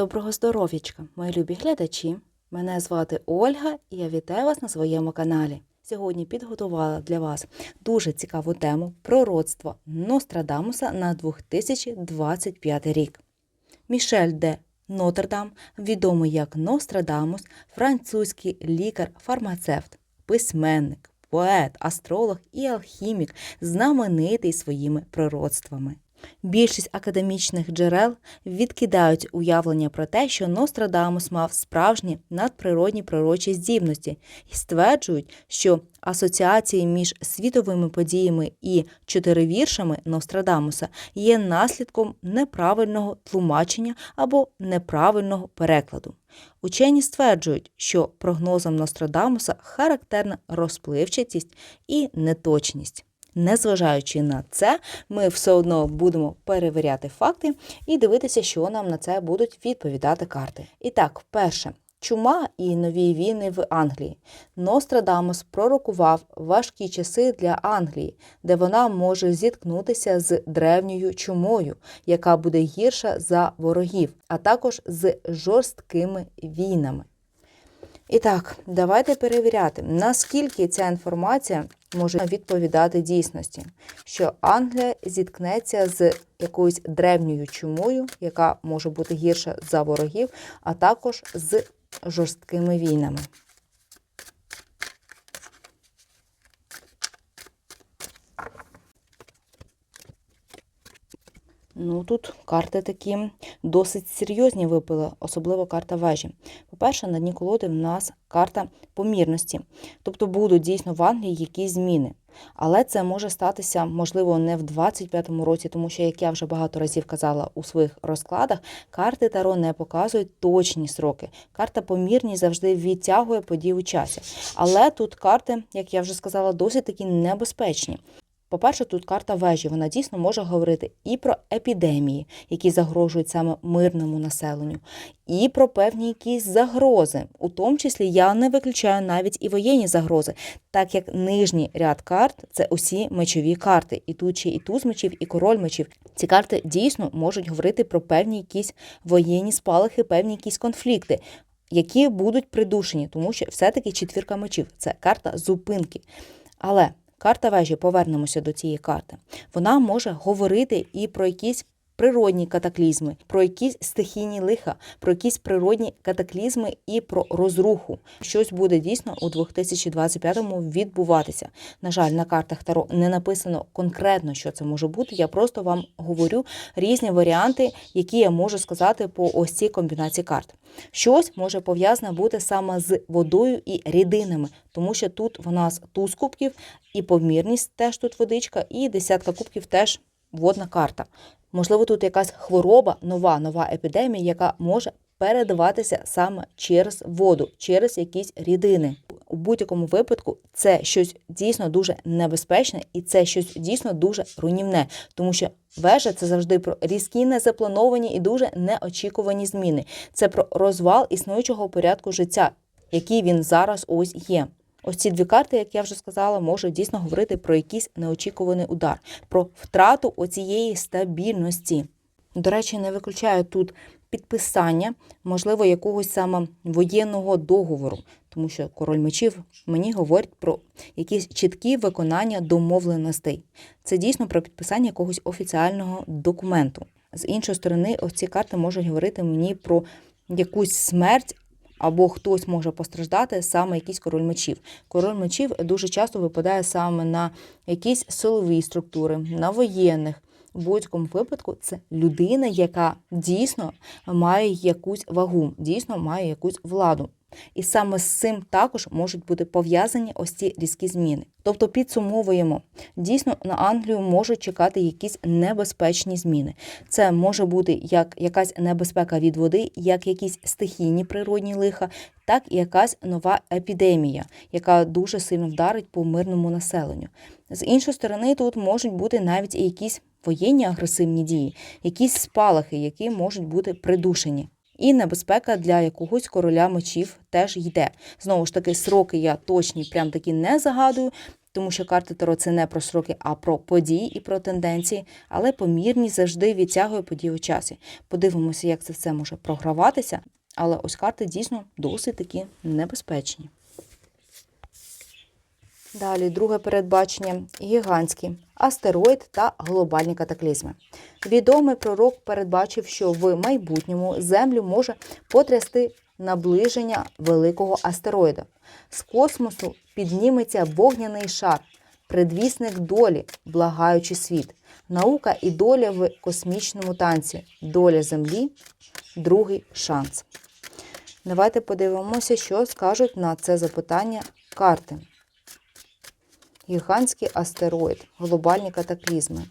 Доброго здоров'ячка, мої любі глядачі. Мене звати Ольга і я вітаю вас на своєму каналі. Сьогодні підготувала для вас дуже цікаву тему пророцтво Нострадамуса на 2025 рік. Мішель де Нотр-Дам, відомий як Нострадамус, французький лікар-фармацевт, письменник, поет, астролог і алхімік, знаменитий своїми пророцтвами. Більшість академічних джерел відкидають уявлення про те, що Нострадамус мав справжні надприродні пророчі здібності і стверджують, що асоціації між світовими подіями і чотиривіршами Нострадамуса є наслідком неправильного тлумачення або неправильного перекладу. Учені стверджують, що прогнозам Нострадамуса характерна розпливчатість і неточність. Незважаючи на це, ми все одно будемо перевіряти факти і дивитися, що нам на це будуть відповідати карти. І так, перше. Чума і нові війни в Англії. Нострадамус пророкував важкі часи для Англії, де вона може зіткнутися з древньою чумою, яка буде гірша за ворогів, а також з жорсткими війнами. І так, давайте перевіряти, наскільки ця інформація може відповідати дійсності, що Англія зіткнеться з якоюсь древньою чумою, яка може бути гірша за ворогів, а також з жорсткими війнами. Ну, тут карти такі досить серйозні випали, особливо карта вежі. По-перше, на дні колоди в нас карта помірності. Тобто будуть дійсно в Англії якісь зміни. Але це може статися, можливо, не в 25-му році, тому що, як я вже багато разів казала у своїх розкладах, карти Таро не показують точні сроки. Карта помірність завжди відтягує події у часі. Але тут карти, як я вже сказала, досить такі небезпечні. По-перше, тут карта вежі. Вона дійсно може говорити і про епідемії, які загрожують саме мирному населенню, і про певні якісь загрози. У тому числі я не виключаю навіть і воєнні загрози, так як нижній ряд карт це усі мечові карти. І тут ще і туз мечів, і король мечів. Ці карти дійсно можуть говорити про певні якісь воєнні спалахи, певні якісь конфлікти. Які будуть придушені, тому що все-таки четвірка мечів це карта зупинки. Але Карта вежі, повернемося до цієї карти. Вона може говорити і про якісь природні катаклізми, про якісь стихійні лиха, про якісь природні катаклізми і про розруху. Щось буде дійсно у 2025-му відбуватися. На жаль, на картах Таро не написано конкретно, що це може бути. Я просто вам говорю різні варіанти, які я можу сказати по ось цій комбінації карт. Щось може пов'язане бути саме з водою і рідинами, тому що тут в нас туз кубків і помірність теж тут водичка, і десятка кубків теж водна карта. Можливо, тут якась хвороба, нова, нова епідемія, яка може передаватися саме через воду, через якісь рідини. У будь-якому випадку це щось дійсно дуже небезпечне і це щось дійсно дуже руйнівне, тому що вежа це завжди про різкі, незаплановані і дуже неочікувані зміни. Це про розвал існуючого порядку життя, який він зараз ось є. Ось ці дві карти, як я вже сказала, можуть дійсно говорити про якийсь неочікуваний удар, про втрату оцієї стабільності. До речі, не виключаю тут підписання, можливо, якогось саме воєнного договору, тому що король мечів мені говорить про якісь чіткі виконання домовленостей. Це дійсно про підписання якогось офіціального документу. З іншої сторони, ось ці карти можуть говорити мені про якусь смерть або хтось може постраждати саме якийсь король мечів. Король мечів дуже часто випадає саме на якісь силові структури, на воєнних. В будь-якому випадку це людина, яка дійсно має якусь вагу, дійсно має якусь владу. І саме з цим також можуть бути пов'язані ось ці різкі зміни. Тобто підсумовуємо, дійсно на Англію можуть чекати якісь небезпечні зміни. Це може бути як якась небезпека від води, як якісь стихійні природні лиха, так і якась нова епідемія, яка дуже сильно вдарить по мирному населенню. З іншої сторони, тут можуть бути навіть і якісь воєнні агресивні дії, якісь спалахи, які можуть бути придушені. І небезпека для якогось короля мечів теж йде. Знову ж таки, сроки я точні, прям такі не загадую, тому що карти Таро це не про сроки, а про події і про тенденції, але помірність завжди відтягує події у часі. Подивимося, як це все може програватися, але ось карти дійсно досить такі небезпечні. Далі друге передбачення гігантські астероїд та глобальні катаклізми. Відомий пророк передбачив, що в майбутньому Землю може потрясти наближення великого астероїда. З космосу підніметься вогняний шар, предвісник долі, благаючи світ. Наука і доля в космічному танці. Доля Землі другий шанс. Давайте подивимося, що скажуть на це запитання карти. Гігантський астероїд, глобальні катаклізми.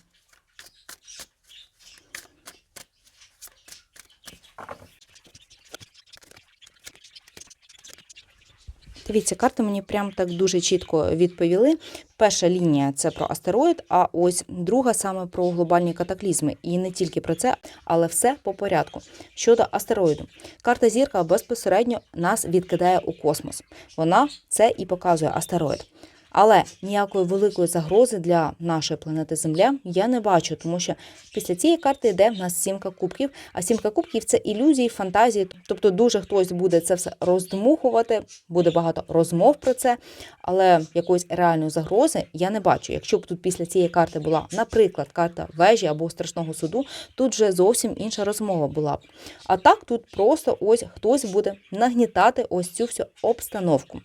Дивіться, карти мені прям так дуже чітко відповіли. Перша лінія це про астероїд, а ось друга саме про глобальні катаклізми. І не тільки про це, але все по порядку. Щодо астероїду, карта зірка безпосередньо нас відкидає у космос. Вона це і показує астероїд. Але ніякої великої загрози для нашої планети Земля я не бачу, тому що після цієї карти йде в нас сімка кубків. А сімка кубків це ілюзії, фантазії. Тобто, дуже хтось буде це все роздмухувати, буде багато розмов про це, але якоїсь реальної загрози я не бачу. Якщо б тут після цієї карти була, наприклад, карта вежі або страшного суду, тут вже зовсім інша розмова була б. А так тут просто ось хтось буде нагнітати ось цю всю обстановку.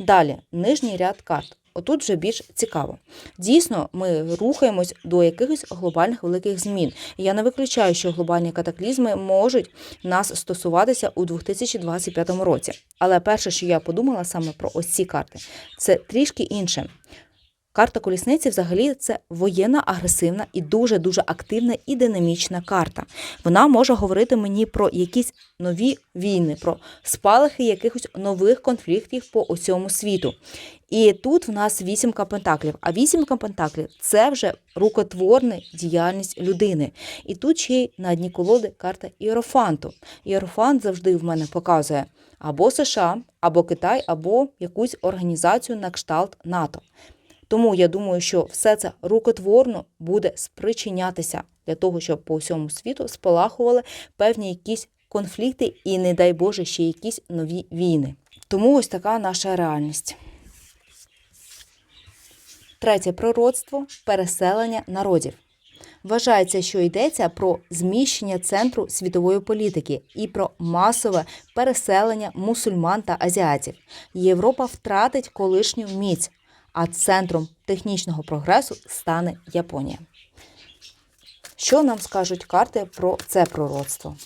Далі, нижній ряд карт. Отут вже більш цікаво. Дійсно, ми рухаємось до якихось глобальних великих змін. Я не виключаю, що глобальні катаклізми можуть нас стосуватися у 2025 році. Але перше, що я подумала саме про ось ці карти, це трішки інше. Карта колісниці взагалі це воєнна, агресивна і дуже дуже активна і динамічна карта. Вона може говорити мені про якісь нові війни, про спалахи якихось нових конфліктів по усьому світу. І тут в нас вісімка пентаклів. А вісімка пентаклів це вже рукотворна діяльність людини. І тут ще й на дні колоди карта Іерофанту. Іерофант завжди в мене показує або США, або Китай, або якусь організацію на кшталт НАТО. Тому я думаю, що все це рукотворно буде спричинятися для того, щоб по всьому світу спалахували певні якісь конфлікти і, не дай Боже, ще якісь нові війни. Тому ось така наша реальність. Третє пророцтво переселення народів. Вважається, що йдеться про зміщення центру світової політики і про масове переселення мусульман та азіатів. Європа втратить колишню міць, а центром технічного прогресу стане Японія. Що нам скажуть карти про це пророцтво?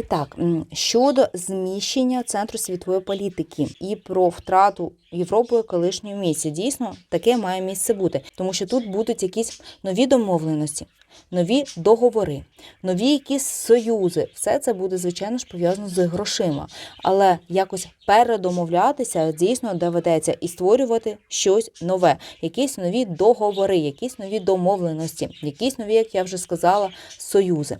І так, щодо зміщення центру світової політики і про втрату Європою колишньої місці, дійсно таке має місце бути, тому що тут будуть якісь нові домовленості, нові договори, нові якісь союзи. Все це буде звичайно ж пов'язано з грошима, але якось передомовлятися дійсно доведеться і створювати щось нове, якісь нові договори, якісь нові домовленості, якісь нові, як я вже сказала, союзи.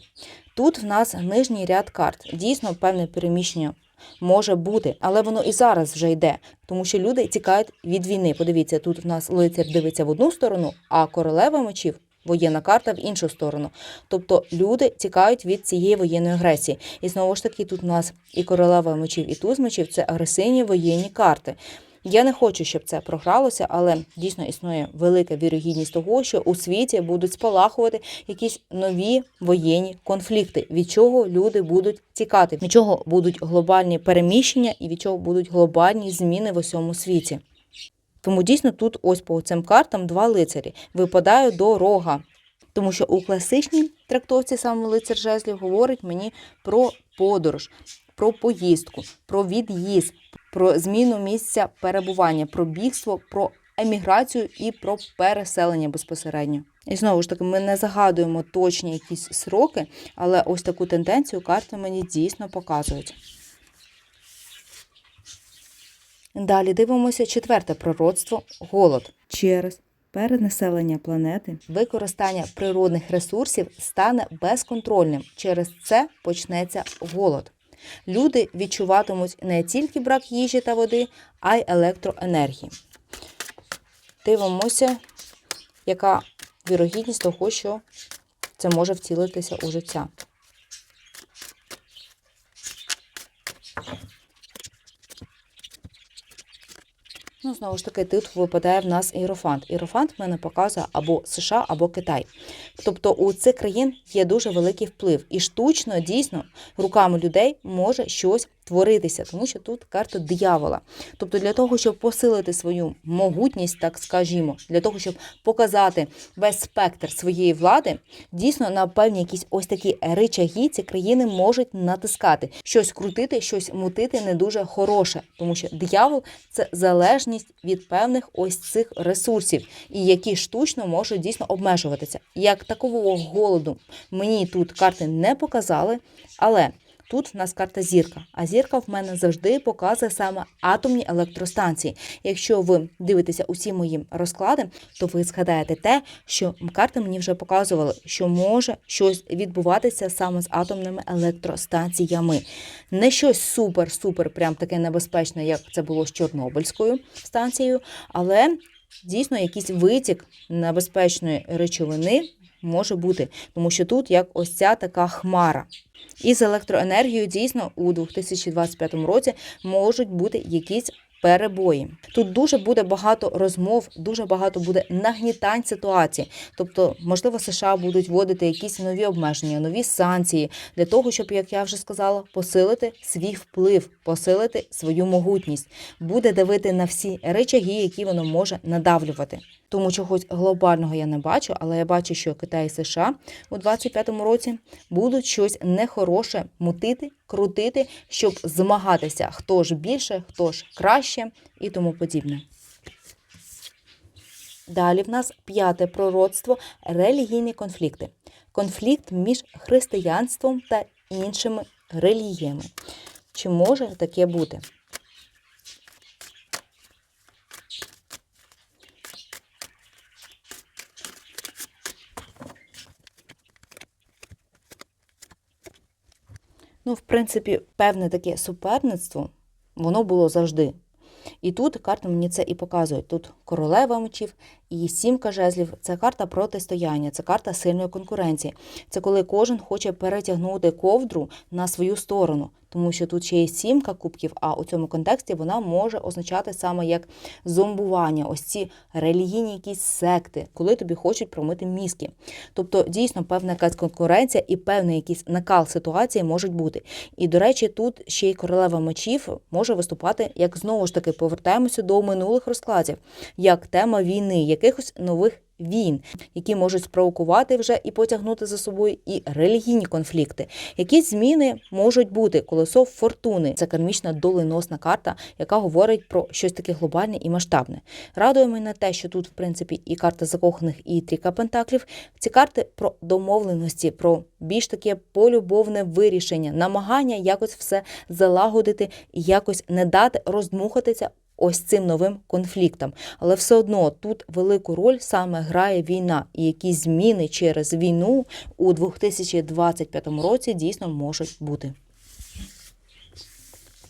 Тут в нас нижній ряд карт. Дійсно, певне переміщення може бути, але воно і зараз вже йде, тому що люди тікають від війни. Подивіться, тут в нас лицар дивиться в одну сторону, а королева мечів. Воєнна карта в іншу сторону. Тобто люди тікають від цієї воєнної агресії. І знову ж таки, тут у нас і королева мечів, і туз мечів це агресивні воєнні карти. Я не хочу, щоб це програлося, але дійсно існує велика вірогідність того, що у світі будуть спалахувати якісь нові воєнні конфлікти, від чого люди будуть тікати, від чого будуть глобальні переміщення і від чого будуть глобальні зміни в усьому світі. Тому дійсно тут ось по цим картам два лицарі випадає дорога. Тому що у класичній трактовці саме лицар жезлів говорить мені про подорож, про поїздку, про від'їзд, про зміну місця перебування, про бігство, про еміграцію і про переселення безпосередньо. І знову ж таки, ми не загадуємо точні якісь сроки, але ось таку тенденцію карти мені дійсно показують. Далі дивимося четверте пророцтво голод через перенаселення планети, використання природних ресурсів стане безконтрольним. Через це почнеться голод. Люди відчуватимуть не тільки брак їжі та води, а й електроенергії. Дивимося, яка вірогідність того, що це може втілитися у життя. Ну, знову ж таки, тут випадає в нас іерофант. Іерофант в мене показує або США, або Китай. Тобто у цих країн є дуже великий вплив. І штучно, дійсно, руками людей може щось творитися, тому що тут карта диявола. Тобто, для того, щоб посилити свою могутність, так скажімо, для того, щоб показати весь спектр своєї влади, дійсно на певні якісь ось такі ричаги ці країни можуть натискати, щось крутити, щось мутити не дуже хороше, тому що диявол це залежність від певних ось цих ресурсів, і які штучно можуть дійсно обмежуватися. Як такового голоду мені тут карти не показали, але. Тут в нас карта зірка, а зірка в мене завжди показує саме атомні електростанції. Якщо ви дивитеся усі мої розклади, то ви згадаєте те, що карти мені вже показували, що може щось відбуватися саме з атомними електростанціями. Не щось супер-супер, прям таке небезпечне, як це було з Чорнобильською станцією, але дійсно якийсь витік небезпечної речовини може бути, тому що тут як ось ця така хмара. І з електроенергією дійсно у 2025 році можуть бути якісь перебої. Тут дуже буде багато розмов, дуже багато буде нагнітань ситуації. Тобто, можливо, США будуть вводити якісь нові обмеження, нові санкції для того, щоб, як я вже сказала, посилити свій вплив, посилити свою могутність, буде давити на всі речаги, які воно може надавлювати. Тому чогось глобального я не бачу, але я бачу, що Китай і США у 25-му році будуть щось нехороше мутити, крутити, щоб змагатися, хто ж більше, хто ж краще і тому подібне. Далі в нас п'яте пророцтво релігійні конфлікти. Конфлікт між християнством та іншими релігіями. Чи може таке бути? Ну, в принципі, певне таке суперництво, воно було завжди. І тут карта мені це і показують. Тут королева мечів і сімка жезлів це карта протистояння, це карта сильної конкуренції. Це коли кожен хоче перетягнути ковдру на свою сторону, тому що тут ще є сімка кубків, а у цьому контексті вона може означати саме як зомбування, ось ці релігійні якісь секти, коли тобі хочуть промити мізки. Тобто, дійсно, певна якась конкуренція і певний якийсь накал ситуації можуть бути. І, до речі, тут ще й королева мечів може виступати, як знову ж таки повертаємося до минулих розкладів, як тема війни, якихось нових війн, які можуть спровокувати вже і потягнути за собою і релігійні конфлікти. Якісь зміни можуть бути колесо фортуни. Це кармічна доленосна карта, яка говорить про щось таке глобальне і масштабне. Радує мене те, що тут, в принципі, і карта закоханих, і тріка пентаклів. Ці карти про домовленості, про більш таке полюбовне вирішення, намагання якось все залагодити якось не дати роздмухатися ось цим новим конфліктам. Але все одно тут велику роль саме грає війна, і якісь зміни через війну у 2025 році дійсно можуть бути.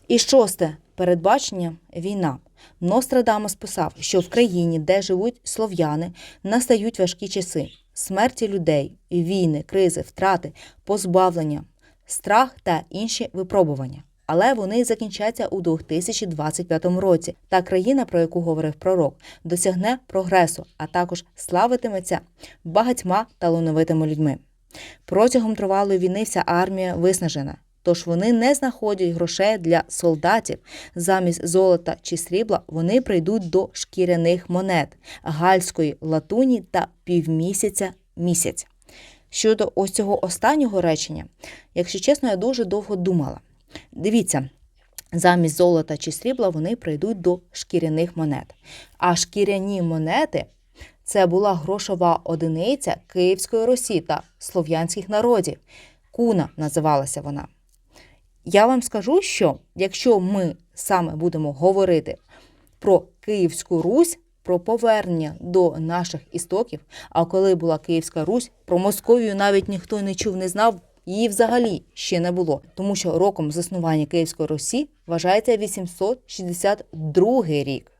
І шосте передбачення війна. Нострадамус писав, що в країні, де живуть слов'яни, настають важкі часи, смерті людей, війни, кризи, втрати, позбавлення, страх та інші випробування але вони закінчаться у 2025 році. Та країна, про яку говорив пророк, досягне прогресу, а також славитиметься багатьма талановитими людьми. Протягом тривалої війни вся армія виснажена. Тож вони не знаходять грошей для солдатів. Замість золота чи срібла вони прийдуть до шкіряних монет, гальської латуні та півмісяця місяць. Щодо ось цього останнього речення, якщо чесно, я дуже довго думала. Дивіться, замість золота чи срібла вони прийдуть до шкіряних монет. А шкіряні монети це була грошова одиниця Київської Росії та слов'янських народів. Куна називалася вона. Я вам скажу, що якщо ми саме будемо говорити про Київську Русь, про повернення до наших істоків. А коли була Київська Русь, про Московію навіть ніхто не чув, не знав. Її взагалі ще не було, тому що роком заснування Київської Русі вважається 862 рік.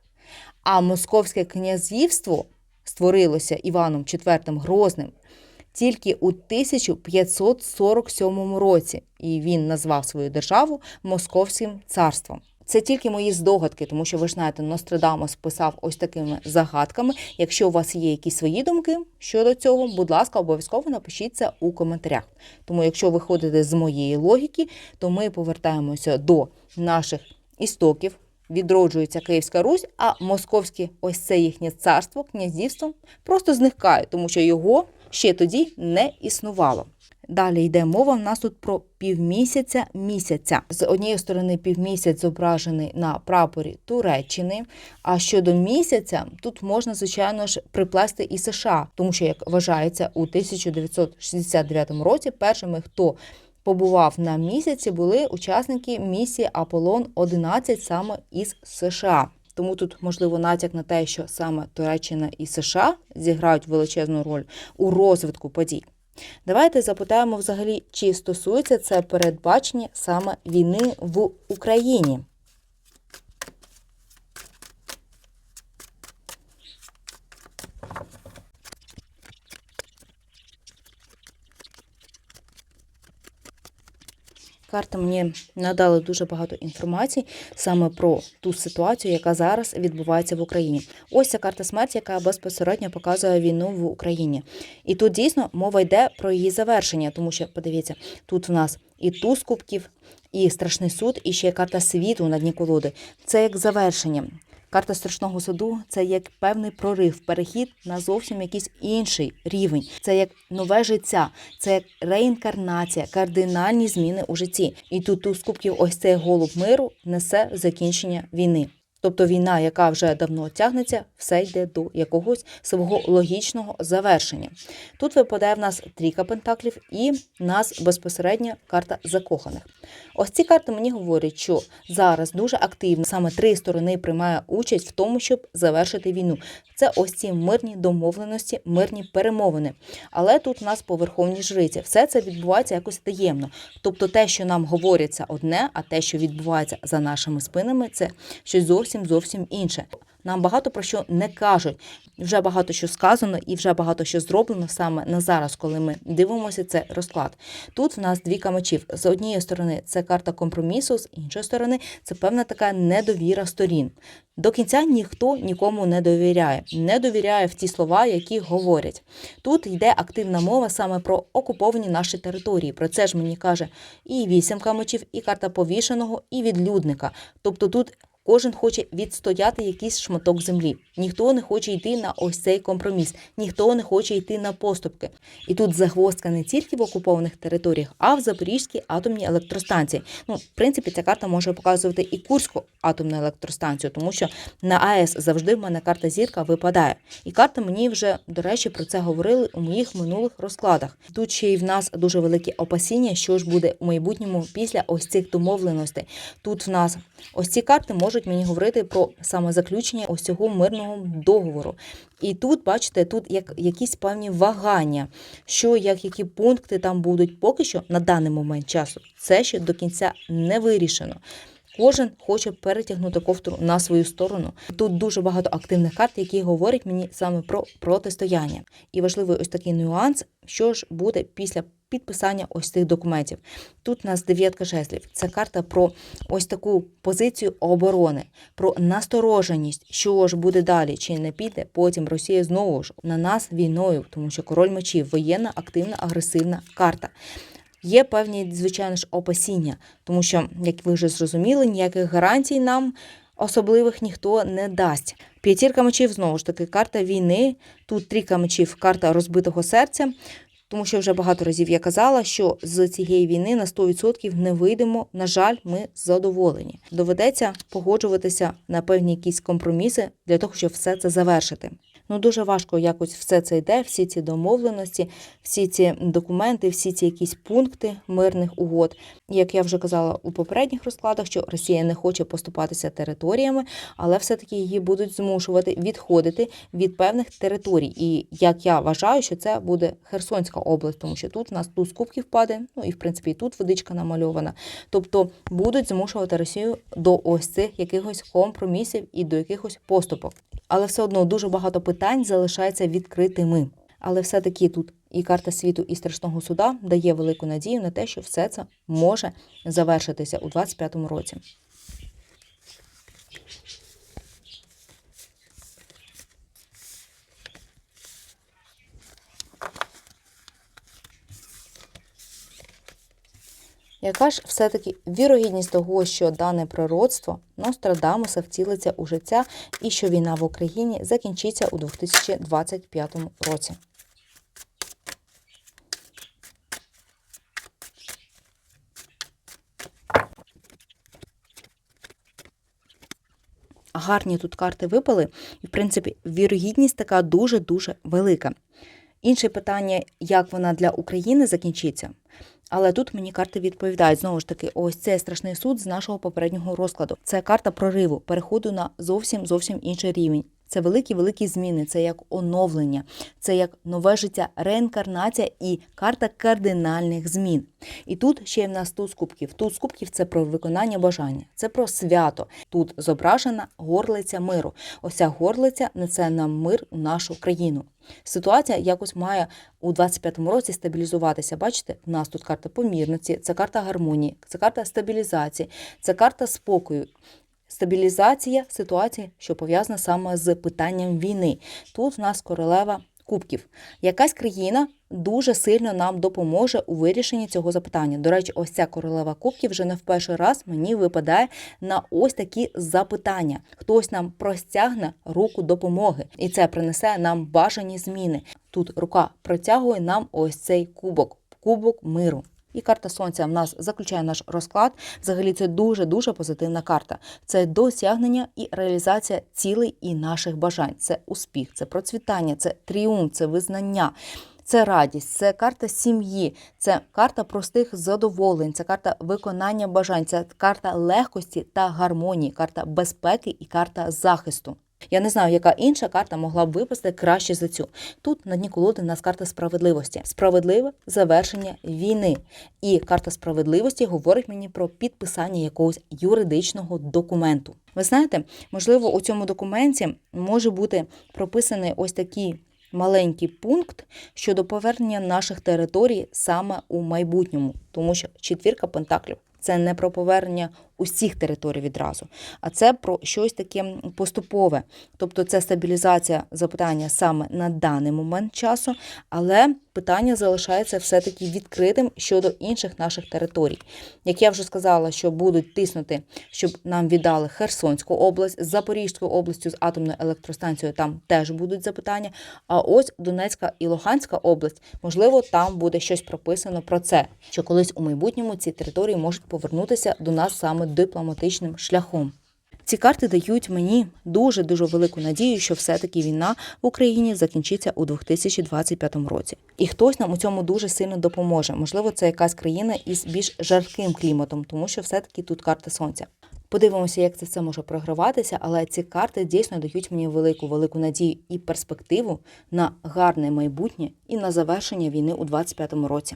А Московське князівство створилося Іваном IV Грозним тільки у 1547 році, і він назвав свою державу Московським царством. Це тільки мої здогадки, тому що ви ж знаєте, Нострадамус писав ось такими загадками. Якщо у вас є якісь свої думки щодо цього, будь ласка, обов'язково напишіть це у коментарях. Тому, якщо ви ходите з моєї логіки, то ми повертаємося до наших істоків. Відроджується Київська Русь, а московське ось це їхнє царство, князівство просто зникає, тому що його ще тоді не існувало. Далі йде мова в нас тут про півмісяця місяця. З однієї сторони півмісяць зображений на прапорі Туреччини. А щодо місяця, тут можна, звичайно ж, приплести і США, тому що, як вважається, у 1969 році першими, хто побував на місяці, були учасники місії Аполлон 11 саме із США. Тому тут можливо натяк на те, що саме Туреччина і США зіграють величезну роль у розвитку подій. Давайте запитаємо взагалі, чи стосується це передбачення саме війни в Україні. Карта мені надали дуже багато інформації саме про ту ситуацію, яка зараз відбувається в Україні. Ось ця карта смерті, яка безпосередньо показує війну в Україні. І тут дійсно мова йде про її завершення, тому що подивіться, тут в нас і туз кубків, і страшний суд, і ще карта світу на дні колоди. Це як завершення. Карта страшного суду це як певний прорив, перехід на зовсім якийсь інший рівень. Це як нове життя, це як реінкарнація, кардинальні зміни у житті. І тут у скупків ось цей голуб миру несе закінчення війни. Тобто війна, яка вже давно тягнеться, все йде до якогось свого логічного завершення. Тут випадає в нас трійка пентаклів і нас безпосередньо карта закоханих. Ось ці карти мені говорять, що зараз дуже активно саме три сторони приймає участь в тому, щоб завершити війну. Це ось ці мирні домовленості, мирні перемовини. Але тут у нас по верховній жриці. Все це відбувається якось таємно. Тобто те, що нам говориться одне, а те, що відбувається за нашими спинами, це щось зовсім зовсім інше. Нам багато про що не кажуть. Вже багато що сказано і вже багато що зроблено саме на зараз, коли ми дивимося це розклад. Тут в нас дві мечів. З однієї сторони це карта компромісу, з іншої сторони це певна така недовіра сторін. До кінця ніхто нікому не довіряє, не довіряє в ті слова, які говорять. Тут йде активна мова саме про окуповані наші території. Про це ж мені каже і вісімка мечів, і карта повішеного, і відлюдника. Тобто тут Кожен хоче відстояти якийсь шматок землі. Ніхто не хоче йти на ось цей компроміс, ніхто не хоче йти на поступки. І тут загвоздка не тільки в окупованих територіях, а в Запорізькій атомній електростанції. Ну, в принципі, ця карта може показувати і Курську атомну електростанцію, тому що на АЕС завжди в мене карта зірка випадає. І карта мені вже, до речі, про це говорили у моїх минулих розкладах. Тут ще й в нас дуже великі опасіння, що ж буде у майбутньому після ось цих домовленостей. Тут в нас ось ці карти можуть можуть мені говорити про саме заключення ось цього мирного договору. І тут, бачите, тут як якісь певні вагання, що як які пункти там будуть поки що на даний момент часу. Це ще до кінця не вирішено. Кожен хоче перетягнути ковтру на свою сторону. Тут дуже багато активних карт, які говорять мені саме про протистояння. І важливий ось такий нюанс, що ж буде після підписання ось цих документів. Тут у нас дев'ятка жезлів. Це карта про ось таку позицію оборони, про настороженість, що ж буде далі, чи не піде. Потім Росія знову ж на нас війною, тому що король мечів воєнна, активна, агресивна карта. Є певні, звичайно ж, опасіння, тому що, як ви вже зрозуміли, ніяких гарантій нам особливих ніхто не дасть. П'ятірка мечів знову ж таки карта війни. Тут трійка мечів, карта розбитого серця. Тому що вже багато разів я казала, що з цієї війни на 100% не вийдемо. На жаль, ми задоволені. Доведеться погоджуватися на певні якісь компроміси для того, щоб все це завершити. Ну дуже важко якось все це йде, всі ці домовленості, всі ці документи, всі ці якісь пункти мирних угод. Як я вже казала у попередніх розкладах, що Росія не хоче поступатися територіями, але все-таки її будуть змушувати відходити від певних територій. І як я вважаю, що це буде Херсонська область, тому що тут у нас туз кубків падає, ну і в принципі тут водичка намальована. Тобто будуть змушувати Росію до ось цих якихось компромісів і до якихось поступок. Але все одно дуже багато питань залишається відкритими. Але все-таки тут і карта світу, і страшного суда дає велику надію на те, що все це може завершитися у 25-му році. Яка ж все-таки вірогідність того, що дане пророцтво Нострадамуса втілиться у життя і що війна в Україні закінчиться у 2025 році? Гарні тут карти випали, і, в принципі, вірогідність така дуже-дуже велика. Інше питання, як вона для України закінчиться. Але тут мені карти відповідають знову ж таки, ось це страшний суд з нашого попереднього розкладу. Це карта прориву, переходу на зовсім зовсім інший рівень. Це великі великі зміни, це як оновлення, це як нове життя, реінкарнація і карта кардинальних змін. І тут ще й в нас туз кубків. Туз кубків це про виконання бажання, це про свято. Тут зображена горлиця миру. Ось ця горлиця несе нам мир у нашу країну. Ситуація якось має у 25-му році стабілізуватися. Бачите, в нас тут карта помірності, це карта гармонії, це карта стабілізації, це карта спокою. Стабілізація ситуації, що пов'язана саме з питанням війни. Тут в нас королева кубків. Якась країна дуже сильно нам допоможе у вирішенні цього запитання. До речі, ось ця королева кубків вже не в перший раз мені випадає на ось такі запитання. Хтось нам простягне руку допомоги, і це принесе нам бажані зміни. Тут рука протягує нам ось цей кубок, кубок миру. І карта сонця в нас заключає наш розклад. Взагалі, це дуже дуже позитивна карта. Це досягнення і реалізація цілей і наших бажань. Це успіх, це процвітання, це тріумф, це визнання. Це радість, це карта сім'ї, це карта простих задоволень, це карта виконання бажань, це карта легкості та гармонії, карта безпеки і карта захисту. Я не знаю, яка інша карта могла б випасти краще за цю. Тут на дні колоди у нас карта справедливості, справедливе завершення війни. І карта справедливості говорить мені про підписання якогось юридичного документу. Ви знаєте, можливо, у цьому документі може бути прописаний ось такий маленький пункт щодо повернення наших територій саме у майбутньому, тому що четвірка пентаклів. Це не про повернення усіх територій відразу, а це про щось таке поступове. Тобто це стабілізація запитання саме на даний момент часу, але питання залишається все-таки відкритим щодо інших наших територій. Як я вже сказала, що будуть тиснути, щоб нам віддали Херсонську область, Запорізьку областю з атомною електростанцією, там теж будуть запитання. А ось Донецька і Луганська область, можливо, там буде щось прописано про це, що колись у майбутньому ці території можуть повернутися до нас саме дипломатичним шляхом. Ці карти дають мені дуже дуже велику надію, що все-таки війна в Україні закінчиться у 2025 році. І хтось нам у цьому дуже сильно допоможе. Можливо, це якась країна із більш жарким кліматом, тому що все-таки тут карта сонця. Подивимося, як це все може програватися, але ці карти дійсно дають мені велику велику надію і перспективу на гарне майбутнє і на завершення війни у 2025 році.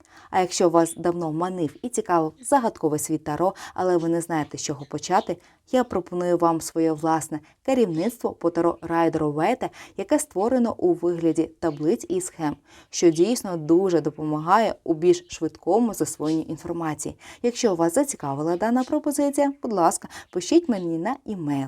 А якщо вас давно манив і цікавив загадковий світ Таро, але ви не знаєте, з чого почати, я пропоную вам своє власне керівництво по Таро Райдеру Вейта, яке створено у вигляді таблиць і схем, що дійсно дуже допомагає у більш швидкому засвоєнні інформації. Якщо вас зацікавила дана пропозиція, будь ласка, пишіть мені на імейл.